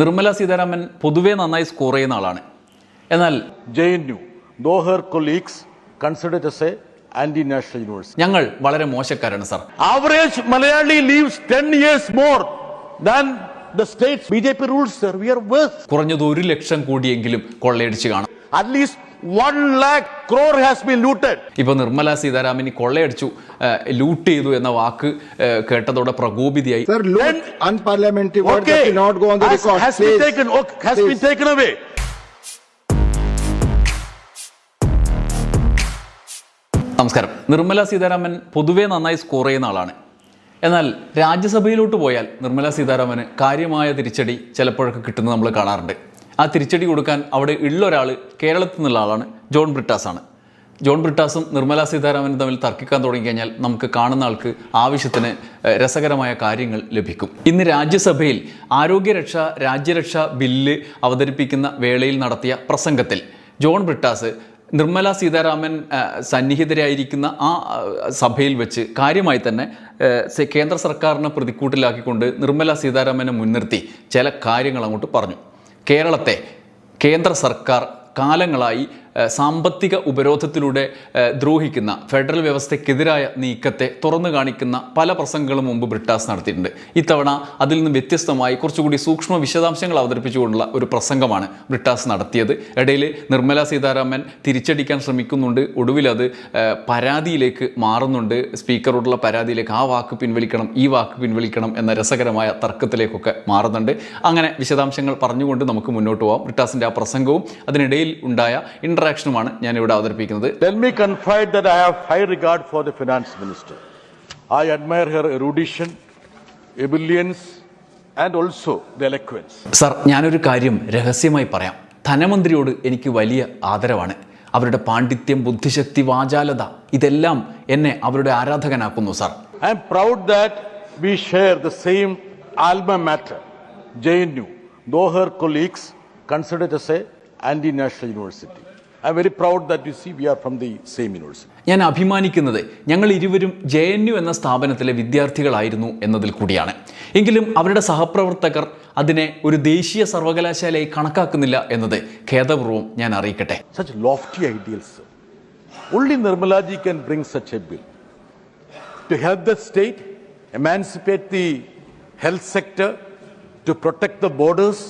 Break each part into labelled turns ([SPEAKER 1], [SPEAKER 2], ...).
[SPEAKER 1] നിർമ്മല സീതാരാമൻ പൊതുവെ നന്നായി സ്കോർ ചെയ്യുന്ന ആളാണ്. എന്നാൽ
[SPEAKER 2] J N U though colleagues consider as a anti national universe
[SPEAKER 1] ഞങ്ങൾ വളരെ മോശക്കാരാണ് sir
[SPEAKER 2] average Malayali lives ten years more than the state be rules sir we are worse
[SPEAKER 1] കുറഞ്ഞത് ഒരു ലക്ഷം കൂടിയെങ്കിലും കൊള്ളയടിച്ച് കാണാം.
[SPEAKER 2] At least 1 lakh crore has been looted.
[SPEAKER 1] ഇപ്പൊ നിർമ്മല സീതാരാമൻ ഈ കൊള്ളയടിച്ചു loot ചെയ്തു എന്ന വാക്ക് കേട്ടതോടെ പ്രകോപിതയായി.
[SPEAKER 3] Sir, loot unparliamentary word that
[SPEAKER 2] Okay,
[SPEAKER 3] will not go on the
[SPEAKER 2] has,
[SPEAKER 3] record.
[SPEAKER 2] has been taken, has been taken away.
[SPEAKER 1] നമസ്കാരം. നിർമ്മല സീതാരാമൻ പൊതുവെ നന്നായി സ്കോർ ചെയ്യുന്ന ആളാണ്. എന്നാൽ രാജ്യസഭയിലോട്ട് പോയാൽ നിർമ്മല സീതാരാമന് കാര്യമായ തിരിച്ചടി ചിലപ്പോഴൊക്കെ കിട്ടുന്നത് നമ്മൾ കാണാറുണ്ട്. ആ തിരിച്ചടി കൊടുക്കാൻ അവിടെ ഉള്ള ഒരാൾ കേരളത്തിൽ നിന്നുള്ള ആളാണ് ജോൺ ബ്രിട്ടാസാണ്. ജോൺ ബ്രിട്ടാസും നിർമ്മല സീതാരാമനും തമ്മിൽ തർക്കിക്കാൻ തുടങ്ങിക്കഴിഞ്ഞാൽ നമുക്ക് കാണുന്ന ആൾക്ക് ആവശ്യത്തിന് രസകരമായ കാര്യങ്ങൾ ലഭിക്കും. ഇന്ന് രാജ്യസഭയിൽ ആരോഗ്യരക്ഷ രാജ്യരക്ഷ ബില്ല് അവതരിപ്പിക്കുന്ന വേളയിൽ നടത്തിയ പ്രസംഗത്തിൽ ജോൺ ബ്രിട്ടാസ് നിർമ്മല സീതാരാമൻ സന്നിഹിതരായിരിക്കുന്ന ആ, സഭയിൽ വെച്ച് കാര്യമായി തന്നെ കേന്ദ്ര സർക്കാരിനെ പ്രതിക്കൂട്ടിലാക്കിക്കൊണ്ട് നിർമ്മല സീതാരാമനെ മുൻനിർത്തി ചില കാര്യങ്ങൾ അങ്ങോട്ട് പറഞ്ഞു. കേരളത്തെ കേന്ദ്ര സർക്കാർ കാലങ്ങളായി സാമ്പത്തിക ഉപരോധത്തിലൂടെ ദ്രോഹിക്കുന്ന ഫെഡറൽ വ്യവസ്ഥയ്ക്കെതിരായ നീക്കത്തെ തുറന്നു കാണിക്കുന്ന പല പ്രസംഗങ്ങളും മുമ്പ് ബ്രിട്ടാസ് നടത്തിയിട്ടുണ്ട്. ഇത്തവണ അതിൽ നിന്ന് വ്യത്യസ്തമായി കുറച്ചുകൂടി സൂക്ഷ്മ വിശദാംശങ്ങൾ അവതരിപ്പിച്ചുകൊണ്ടുള്ള ഒരു പ്രസംഗമാണ് ബ്രിട്ടാസ് നടത്തിയത്. ഇടയിൽ നിർമ്മല സീതാരാമൻ തിരിച്ചടിക്കാൻ ശ്രമിക്കുന്നുണ്ട്. ഒടുവിൽ അത് പരാതിയിലേക്ക് മാറുന്നുണ്ട്. സ്പീക്കറോടുള്ള പരാതിയിലേക്ക് ആ വാക്ക് പിൻവലിക്കണം ഈ വാക്ക് പിൻവലിക്കണം എന്ന രസകരമായ തർക്കത്തിലേക്കൊക്കെ മാറുന്നുണ്ട്. അങ്ങനെ വിശദാംശങ്ങൾ പറഞ്ഞുകൊണ്ട് നമുക്ക് മുന്നോട്ട് പോകാം ബ്രിട്ടാസിന്റെ ആ പ്രസംഗവും അതിനിടയിൽ ഉണ്ടായ ആക്ഷനുമാണ് ഞാൻ ഇവിടെ അവതരിപ്പിക്കുന്നത്
[SPEAKER 2] me confide that I have high regard for the finance minister I admire her erudition abilities and also the eloquence
[SPEAKER 1] sir ഞാനൊരു കാര്യം രഹസ്യമായി പറയാം. ധനമന്ത്രിയോട് എനിക്ക് വലിയ ആദരവാണ്. അവരുടെ പാണ്ഡിത്യം ബുദ്ധിശക്തി വാചാലത ഇതെല്ലാം എന്നെ അവരുടെ ആരാധകനാക്കുന്നു sir
[SPEAKER 2] I am proud that we share the same alma mater J N U though her colleagues consider the say anti national university I am very proud that you see we are from the same university.
[SPEAKER 1] ഞാൻ അഭിമാനിക്കുന്നത് ഞങ്ങൾ ഇരുവരും J N U എന്ന സ്ഥാപനത്തിലെ വിദ്യാർത്ഥികളായിരുന്നു എന്നതിൽ കൂടിയാണ് എങ്കിലും അവരുടെ സഹപ്രവർത്തകർ അതിനെ ഒരു ദേശീയ സർവകലാശാലയായി കണക്കാക്കുന്നില്ല എന്നത് ഖേദപൂർവം ഞാൻ അറിയിക്കട്ടെ
[SPEAKER 2] Such lofty ideals, sir. Only ji can bring such a bill to help the state emancipate the health sector, to protect the borders.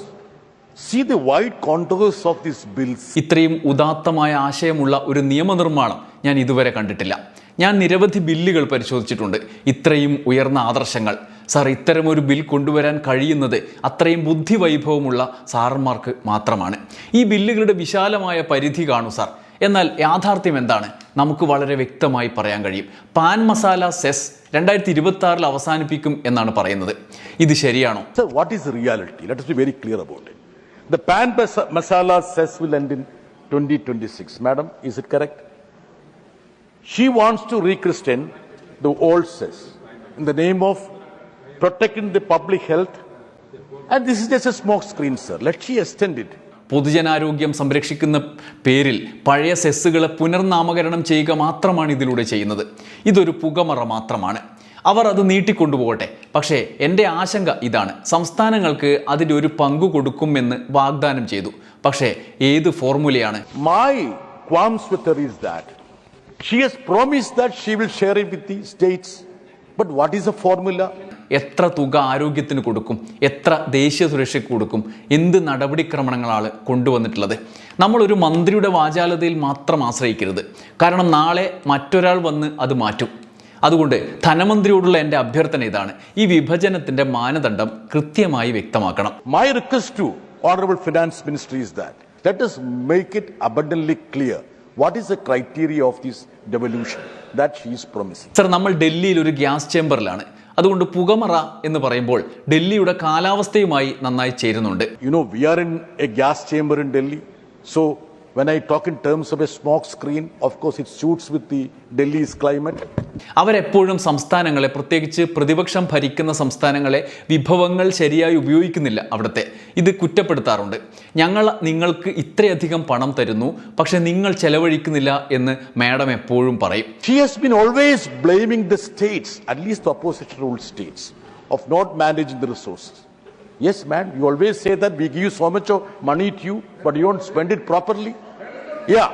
[SPEAKER 2] See the wide contours of this bills.
[SPEAKER 1] ഇത്രയും ഉദാത്തമായ ആശയമുള്ള ഒരു നിയമനിർമ്മാണം ഞാൻ ഇതുവരെ കണ്ടിട്ടില്ല. ഞാൻ നിരവധി ബില്ലുകൾ പരിശോധിച്ചിട്ടുണ്ട്. ഇത്രയും ഉയർന്ന ആദർശങ്ങൾ. സാർ ഇത്തരമൊരു ബിൽ കൊണ്ടുവരാൻ കഴിയുന്നത് അത്രയും ബുദ്ധിവൈഭവമുള്ള സാറന്മാർക്ക് മാത്രമാണ്. ഈ ബില്ലുകളുടെ വിശാലമായ പരിധി കാണൂ സാർ. എന്നാൽ യാഥാർത്ഥ്യം എന്താണ്? നമുക്ക് വളരെ വ്യക്തമായി പറയാൻ കഴിയും. പാൻ മസാല സെസ് രണ്ടായിരത്തി ഇരുപത്തി ആറിൽ അവസാനിപ്പിക്കും എന്നാണ് പറയുന്നത്. ഇത് ശരിയാണോ?
[SPEAKER 2] What Sir, reality let be very clear about be The pan masala cess will end in 2026. Madam, is it correct? She wants to rechristen the old cess in the name of protecting the public health. And this is just a smoke screen, sir. Let she extend it.
[SPEAKER 1] പൊതുജനാരോഗ്യം സംരക്ഷിക്കുന്ന പേരിൽ പഴയ സെസ്സുകളെ പുനർനാമകരണം ചെയ്യുക മാത്രമാണ് ഇതിലൂടെ ചെയ്യുന്നത് ഇതൊരു പുകമറ മാത്രമാണ് അവർ അത് നീട്ടിക്കൊണ്ടുപോകട്ടെ. പക്ഷേ എന്റെ ആശങ്ക ഇതാണ്. സംസ്ഥാനങ്ങൾക്ക് അതിന്റെ ഒരു പങ്കു കൊടുക്കുമെന്ന് വാഗ്ദാനം ചെയ്തു. പക്ഷേ ഏത് ഫോർമുലയാണ്?
[SPEAKER 2] My qualms is that that she will share it with the states but what is formula
[SPEAKER 1] എത്ര തുക ആരോഗ്യത്തിന് കൊടുക്കും? എത്ര ദേശീയ സുരക്ഷയ്ക്ക് കൊടുക്കും? എന്ത് നടപടിക്രമണങ്ങളാണ് കൊണ്ടുവന്നിട്ടുള്ളത്? നമ്മളൊരു മന്ത്രിയുടെ വാചാലതയിൽ മാത്രം ആശ്രയിക്കരുത്. കാരണം നാളെ മറ്റൊരാൾ വന്ന് അത് മാറ്റും. അതുകൊണ്ട് ധനമന്ത്രിയോടുള്ള എന്റെ അഭ്യർത്ഥന ഇതാണ് ഈ വിഭജനത്തിന്റെ മാനദണ്ഡം കൃത്യമായി വ്യക്തമാക്കണം
[SPEAKER 2] My request to Honorable Finance Ministry is that let us make it abundantly clear what is the criteria of this devolution that she is promising.
[SPEAKER 1] Sir നമ്മൾ ഡൽഹിയിൽ ഒരു ഗ്യാസ് ചേംബറിലാണ് അതുകൊണ്ട് പുകമറ എന്ന് പറയുമ്പോൾ ഡൽഹിയുടെ കാലാവസ്ഥയുമായി നന്നായി ചേരുന്നുണ്ട്
[SPEAKER 2] You know, we are in a gas chamber in Delhi. So when I talk in terms of a smoke screen, of course it suits with the Delhi's climate.
[SPEAKER 1] അവരെപ്പോഴും സംസ്ഥാനങ്ങളെ പ്രത്യേകിച്ച് പ്രതിപക്ഷം ഭരിക്കുന്ന സംസ്ഥാനങ്ങളെ വിഭവങ്ങൾ ശരിയായി ഉപയോഗിക്കുന്നില്ല അവിടുത്തെ ഇത് കുറ്റപ്പെടുത്താറുണ്ട് ഞങ്ങൾ നിങ്ങൾക്ക് ഇത്രയധികം പണം തരുന്നു പക്ഷെ നിങ്ങൾ ചെലവഴിക്കുന്നില്ല എന്ന് മാഡം എപ്പോഴും പറയും
[SPEAKER 2] She has been always blaming the states, at least the opposition ruled states, of not managing the resources. Yes, man, you always say that we give you so much of money to you, but you don't Yeah.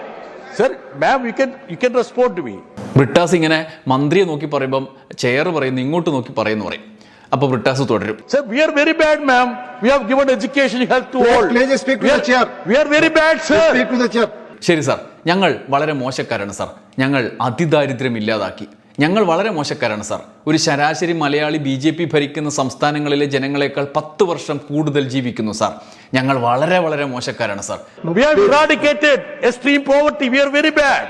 [SPEAKER 2] Sir, ma'am, you can you can respond to me.
[SPEAKER 1] Brittas ഇങ്ങനെ മന്ത്രിയെ നോക്കി പറയുമ്പം chair പറയുന്നു ഇങ്ങോട്ട് നോക്കി പറയുന്നു പറയും അപ്പോൾ ബ്രിട്ടാസ് തുടരും
[SPEAKER 2] Sir, we are very bad, ma'am. We have given education, health to
[SPEAKER 3] Please-
[SPEAKER 2] all.
[SPEAKER 3] please speak to
[SPEAKER 2] we
[SPEAKER 3] the
[SPEAKER 2] are,
[SPEAKER 3] chair.
[SPEAKER 2] We are very bad, sir.
[SPEAKER 3] Speak to the chair.
[SPEAKER 1] ശരി sir ഞങ്ങൾ വളരെ മോശക്കാരാണ് sir ഞങ്ങൾ അതിദാരിദ്ര്യം ഇല്ലാതാക്കി ഞങ്ങൾ വളരെ മോശക്കാരാണ് sir ഒരു ശരാശരി മലയാളി ബി ജെ പി ഭരിക്കുന്ന സംസ്ഥാനങ്ങളിലെ ജനങ്ങളെക്കാൾ പത്ത് വർഷം കൂടുതൽ ജീവിക്കുന്നു സാർ ഞങ്ങൾ വളരെ വളരെ മോശക്കാരാണ് sir
[SPEAKER 2] have eradicated extreme poverty. We are very bad.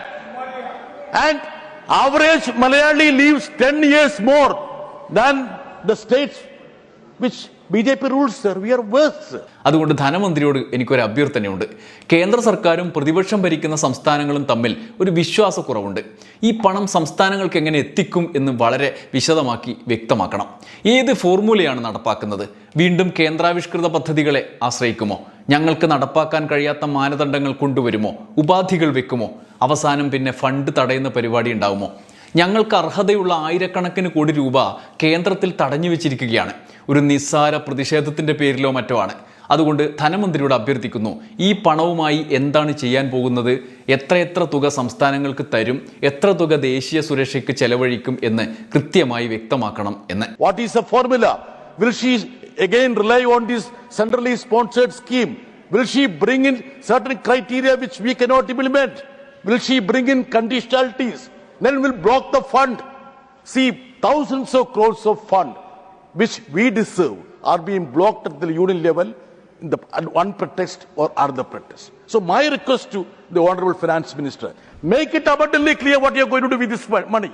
[SPEAKER 2] And average Malayali lives 10 years more than the states which BJP rules, sir. We are worse, sir.
[SPEAKER 1] അതുകൊണ്ട് ധനമന്ത്രിയോട് എനിക്കൊരു അഭ്യർത്ഥനയുണ്ട്. കേന്ദ്ര സർക്കാരും പ്രതിപക്ഷം ഭരിക്കുന്ന സംസ്ഥാനങ്ങളും തമ്മിൽ ഒരു വിശ്വാസക്കുറവുണ്ട്. ഈ പണം സംസ്ഥാനങ്ങൾക്ക് എങ്ങനെ എത്തിക്കും എന്ന് വളരെ വിശദമാക്കി വ്യക്തമാക്കണം. ഏത് ഫോർമുലയാണ് നടപ്പാക്കുന്നത്? വീണ്ടും കേന്ദ്രാവിഷ്കൃത പദ്ധതികളെ ആശ്രയിക്കുമോ? ഞങ്ങൾക്ക് നടപ്പാക്കാൻ കഴിയാത്ത മാനദണ്ഡങ്ങൾ കൊണ്ടുവരുമോ? ഉപാധികൾ വെക്കുമോ? അവസാനം പിന്നെ ഫണ്ട് തടയുന്ന പരിപാടി ഉണ്ടാവുമോ? ഞങ്ങൾക്ക് അർഹതയുള്ള ആയിരക്കണക്കിന് കോടി രൂപ കേന്ദ്രത്തിൽ തടഞ്ഞു വെച്ചിരിക്കുകയാണ്. ഒരു നിസ്സാര പ്രതിഷേധത്തിന്റെ പേരിലോ മറ്റോ ആണ്. അതുകൊണ്ട് ധനമന്ത്രിയോട് അഭ്യർത്ഥിക്കുന്നു ഈ പണവുമായി എന്താണ് ചെയ്യാൻ പോകുന്നത്? എത്ര എത്ര തുക സംസ്ഥാനങ്ങൾക്ക് തരും? എത്ര തുക ദേശീയ സുരക്ഷയ്ക്ക് ചെലവഴിക്കും എന്ന് കൃത്യമായി വ്യക്തമാക്കണം എന്ന്.
[SPEAKER 2] What is a formula will she again rely on this centrally sponsored scheme will she bring in certain criteria which we cannot implement will she bring in conditionalities then will block the fund see thousands of crores of fund which we deserve are being blocked at the union level in the one pretext or other pretext. So my request to the Honorable Finance Minister, make it abundantly clear what you are going to do with this money.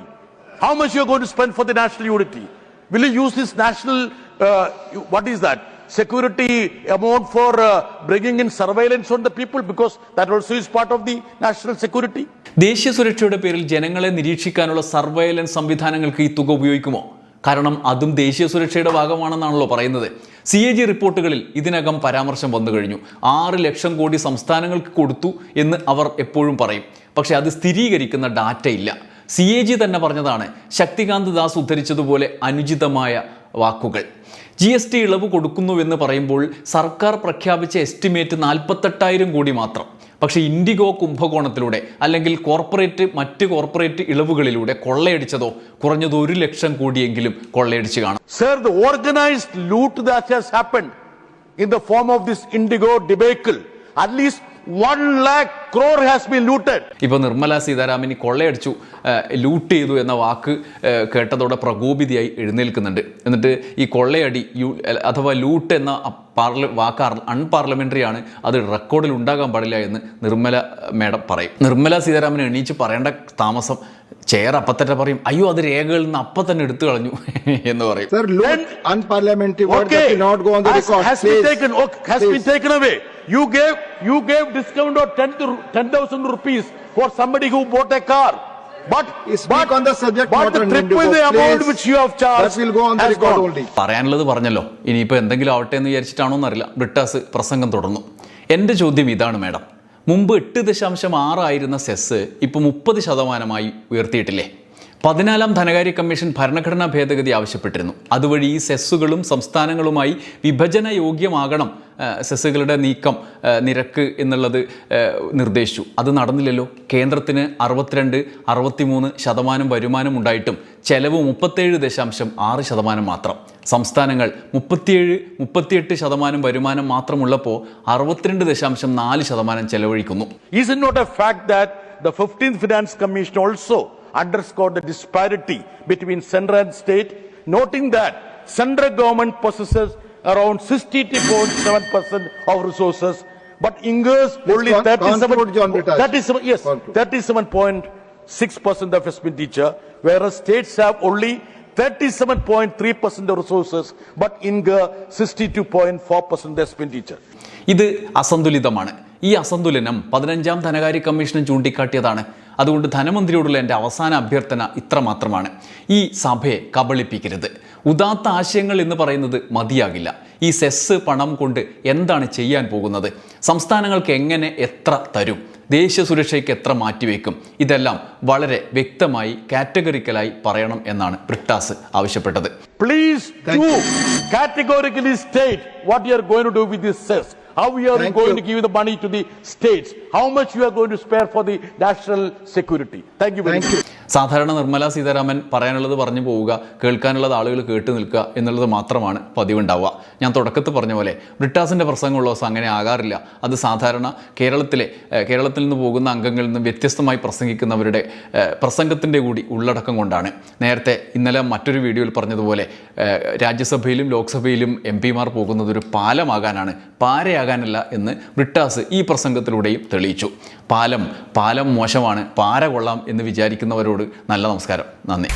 [SPEAKER 2] How much you are going to spend for the national unity? Will you use this national, uh, what is that? Security amount for uh, bringing in surveillance on the people because that also is part of the national security.
[SPEAKER 1] ദേശീയ സുരക്ഷയുടെ പേരിൽ ജനങ്ങളെ നിരീക്ഷിക്കാനുള്ള surveillance സംവിധാനങ്ങൾക്ക് ഈ തുക ഉപയോഗിക്കുമോ കാരണം അതും ദേശീയ സുരക്ഷയുടെ ഭാഗമാണെന്നാണല്ലോ പറയുന്നത്. സി എ ജി റിപ്പോർട്ടുകളിൽ ഇതിനകം പരാമർശം വന്നു കഴിഞ്ഞു. ആറ് ലക്ഷം കോടി സംസ്ഥാനങ്ങൾക്ക് കൊടുത്തു എന്ന് അവർ എപ്പോഴും പറയും. പക്ഷെ അത് സ്ഥിരീകരിക്കുന്ന ഡാറ്റ ഇല്ല സി എ ജി തന്നെ പറഞ്ഞതാണ് ശക്തികാന്ത് ദാസ് ഉദ്ധരിച്ചതുപോലെ അനുചിതമായ വാക്കുകൾ. ജി എസ് ടി ഇളവ് കൊടുക്കുന്നുവെന്ന് പറയുമ്പോൾ സർക്കാർ പ്രഖ്യാപിച്ച എസ്റ്റിമേറ്റ് നാൽപ്പത്തെട്ടായിരം കോടി മാത്രം. പക്ഷേ ഇൻഡിഗോ കുംഭകോണത്തിലൂടെ അല്ലെങ്കിൽ കോർപ്പറേറ്റ് മറ്റ് കോർപ്പറേറ്റ് ഇളവുകളിലൂടെ കൊള്ളയടിച്ചതോ കുറഞ്ഞത് ഒരു ലക്ഷം കോടിയെങ്കിലും കൊള്ളയടിച്ച് കാണും.
[SPEAKER 2] Sir the organised loot that has happened in the form of this IndiGo debacle at least one lakh crore has been looted.
[SPEAKER 1] ഇപ്പോൾ നിർമ്മല സീതാരാമൻ ഈ കൊള്ളയടിച്ചു ലൂട്ട് ചെയ്തു എന്ന വാക്ക് കേട്ടതോടെ പ്രകോപിതയായി എഴുന്നേൽക്കുന്നുണ്ട്. എന്നിട്ട് ഈ കൊള്ളയടി അഥവാ ലൂട്ട് എന്ന പാർല വാക്ക് അൺപാർലമെന്ററി ആണ് അത് റെക്കോർഡിൽ ഉണ്ടാകാൻ പാടില്ല എന്ന് നിർമ്മല മേഡം പറയും. നിർമ്മല സീതാരാമൻ എണീച്ച് പറയേണ്ട താമസം ചെയർ അപ്പം തന്നെ പറയും അയ്യോ അത് രേഖകളിൽ നിന്ന് അപ്പം തന്നെ എടുത്തു കളഞ്ഞു എന്ന് പറയും.
[SPEAKER 2] You gave you gave discount of 10 to 10,000 rupees for somebody who bought a car. But
[SPEAKER 3] is speak
[SPEAKER 2] but,
[SPEAKER 3] on the subject
[SPEAKER 2] but the trip
[SPEAKER 3] with
[SPEAKER 2] the amount which you have charged
[SPEAKER 3] That will go on the record
[SPEAKER 2] gone.
[SPEAKER 3] only.
[SPEAKER 1] പറയാനുള്ളത് പറഞ്ഞല്ലോ ഇനിയിപ്പോൾ എന്തെങ്കിലും ആവട്ടെ എന്ന് വിചാരിച്ചിട്ടാണോ എന്നറിയില്ല ബ്രിട്ടാസ് പ്രസംഗം തുടർന്നു എന്റെ ചോദ്യം ഇതാണ് മാഡം മുമ്പ് എട്ട് ദശാംശം ആറായിരുന്ന സെസ് ഇപ്പോൾ മുപ്പത് ശതമാനമായി ഉയർത്തിയിട്ടില്ലേ പതിനാലാം ധനകാര്യ കമ്മീഷൻ ഭരണഘടനാ ഭേദഗതി ആവശ്യപ്പെട്ടിരുന്നു. അതുവഴി സെസ്സുകളും സംസ്ഥാനങ്ങളുമായി വിഭജന യോഗ്യമാകണം സെസ്സുകളുടെ നീക്കം നിരക്ക് എന്നുള്ളത് നിർദ്ദേശിച്ചു. അത് നടന്നില്ലല്ലോ. കേന്ദ്രത്തിന് അറുപത്തിരണ്ട് അറുപത്തിമൂന്ന് ശതമാനം വരുമാനം ഉണ്ടായിട്ടും ചെലവ് മുപ്പത്തേഴ് ദശാംശം ആറ് ശതമാനം മാത്രം. സംസ്ഥാനങ്ങൾ മുപ്പത്തിയേഴ് മുപ്പത്തിയെട്ട് ശതമാനം വരുമാനം മാത്രമുള്ളപ്പോൾ അറുപത്തിരണ്ട് ദശാംശം നാല് ശതമാനം ചെലവഴിക്കുന്നു.
[SPEAKER 2] Is it not that the 15th Finance Commission also underscored the disparity between center and state, noting that central government possesses around 62.7% of resources, but incurs only
[SPEAKER 3] con-
[SPEAKER 2] 37,
[SPEAKER 3] John
[SPEAKER 2] 37 yes,
[SPEAKER 3] Conclude.
[SPEAKER 2] 37.6% of expenditure, whereas states have only 37.3% of resources, but incur 62.4% of expenditure.
[SPEAKER 1] ഇത് അസന്തുലിതമാണ് ഈ അസന്തുലനം പതിനഞ്ചാം ധനകാര്യ കമ്മീഷനും ചൂണ്ടിക്കാട്ടിയതാണ് അതുകൊണ്ട് ധനമന്ത്രിയോടുള്ള എന്റെ അവസാന അഭ്യർത്ഥന ഇത്രമാത്രമാണ്. ഈ സഭയെ കബളിപ്പിക്കരുത്. ഉദാത്ത ആശയങ്ങൾ എന്ന് പറയുന്നത് മതിയാകില്ല. ഈ സെസ് പണം കൊണ്ട് എന്താണ് ചെയ്യാൻ പോകുന്നത്? സംസ്ഥാനങ്ങൾക്ക് എങ്ങനെ എത്ര തരും? ദേശീയ സുരക്ഷയ്ക്ക് എത്ര മാറ്റിവെക്കും? ഇതെല്ലാം വളരെ വ്യക്തമായി കാറ്റഗറിക്കലായി പറയണം എന്നാണ് ബ്രിട്ടാസ് ആവശ്യപ്പെട്ടത്.
[SPEAKER 2] Please
[SPEAKER 3] Thank
[SPEAKER 2] state
[SPEAKER 3] what
[SPEAKER 2] you are what to to with this cess. How we are
[SPEAKER 3] Thank
[SPEAKER 2] going
[SPEAKER 3] you.
[SPEAKER 2] to give the money to the states. How much you are going to spare for the national security. Thank you very
[SPEAKER 3] Thank
[SPEAKER 2] much.
[SPEAKER 3] you.
[SPEAKER 1] സാധാരണ നിർമ്മല സീതാരാമൻ പറയാനുള്ളത് പറഞ്ഞു പോവുക കേൾക്കാനുള്ളത് ആളുകൾ കേട്ട് നിൽക്കുക എന്നുള്ളത് മാത്രമാണ് പതിവുണ്ടാവുക ഞാൻ തുടക്കത്തിൽ പറഞ്ഞ പോലെ ബ്രിട്ടാസിന്റെ പ്രസംഗമുള്ള ദിവസം അങ്ങനെ ആകാറില്ല. അത് സാധാരണ കേരളത്തിലെ കേരളത്തിൽ നിന്ന് പോകുന്ന അംഗങ്ങളിൽ നിന്ന് വ്യത്യസ്തമായി പ്രസംഗിക്കുന്നവരുടെ പ്രസംഗത്തിന്റെ കൂടി ഉള്ളടക്കം കൊണ്ടാണ്. നേരത്തെ ഇന്നലെ മറ്റൊരു വീഡിയോയിൽ പറഞ്ഞതുപോലെ രാജ്യസഭയിലും ലോക്സഭയിലും എം പിമാർ പോകുന്നത് ഒരു പാലമാകാനാണ്. പാരയാകാനല്ല എന്ന് ബ്രിട്ടാസ് ഈ പ്രസംഗത്തിലൂടെയും തെളിയിച്ചു. പാലം പാലം മോശമാണ് പാര കൊള്ളാം എന്ന് വിചാരിക്കുന്നവരോട് നല്ല നമസ്കാരം. നന്ദി.